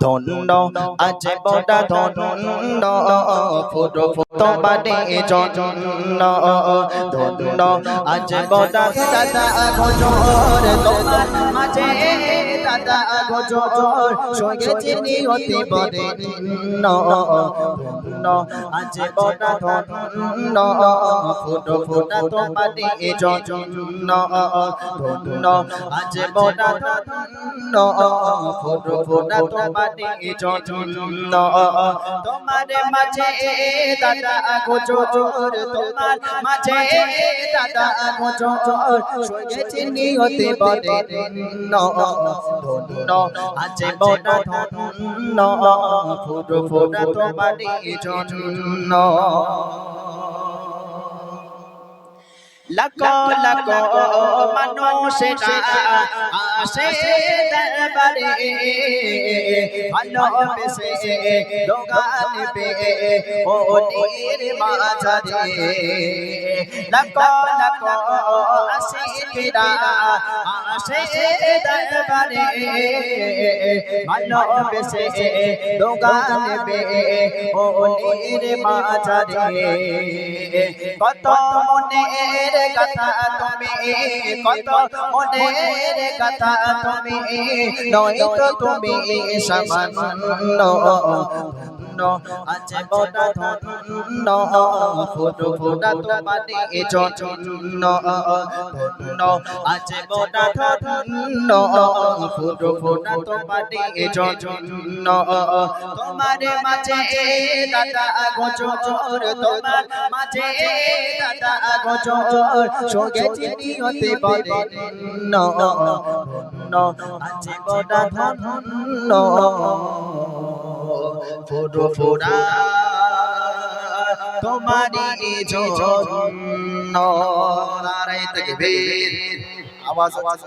ধন্য আছে বড়া ধন্য ফুটো ফুটো বাদে জন্য ধন্য আছে বড়া তোমার মাঝে সঙ্গে চিনি হতে পারে আছে বড় ধন্য ফুটো ফুটো তোমারি জন্য ধন্য আছে বড় ধন্য ফুটো ফুটো তোমারি জন্য তোমার মাঝে দাদা গজর তোমার মাঝে দাদা গজর সঙ্গে চিনি পারে ন ধন্য আছে বড় ধন্য ফুটো ফুটো তোমারি জন্য। লাখো লাখো মানুষেরা আসে দরবারে ভালোবেসে দোকান পে ওনির মাঝারে লাখো লাখো আশিকরা আসে দরবারে ভালোবেসে দোকান পে ওনির মাঝারে কত মনের কথা তুমি কত মনের কথা তুমি। নয়তো তুমি সামান্য ধন্য। আছে বড় ধন্য। ফুটো ফুটা তোমারে জন্য ধন্য। আছে বড় ধন্য। ফুটো ফুটা তোমারে জন্য তোমার মাঝে দাদা গজর তোমার মাঝে দাদা গজর সঙ্গে চিনি হতে ন ধন্য। আছে বড় ধন্য। ফুটো ফুটা। তোমারি জন্য নারায় তকবীর। আওয়াজ আওয়াজ